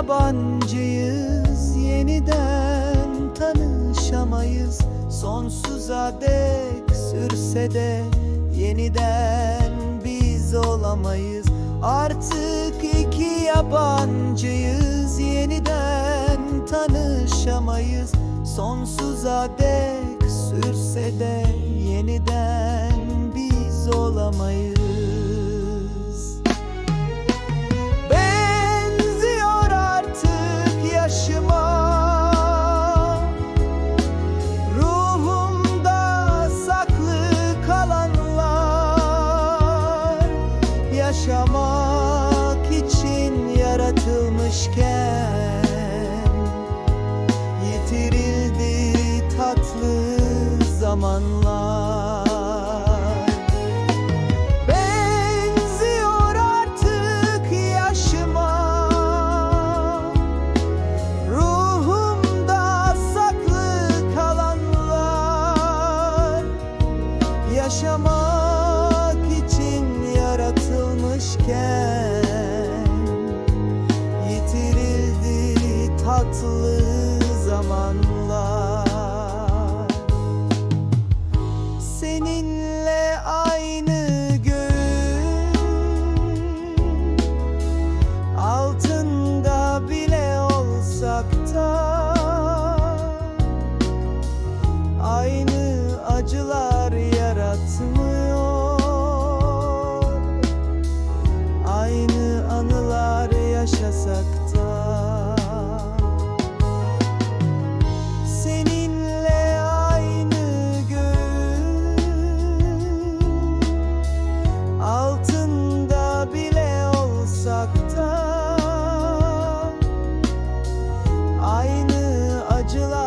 yabancıyız Yeniden tanışamayız. Sonsuza dek sürse de Yeniden biz olamayız. Artık iki yabancıyız Yeniden tanışamayız. Sonsuza dek sürse de geçmişken Yitirildi tatlı zamanlar. Benziyor artık yaşıma Ruhumda saklı kalanlar. Yaşamak için yaratılmışken zamanlar. Seninle July.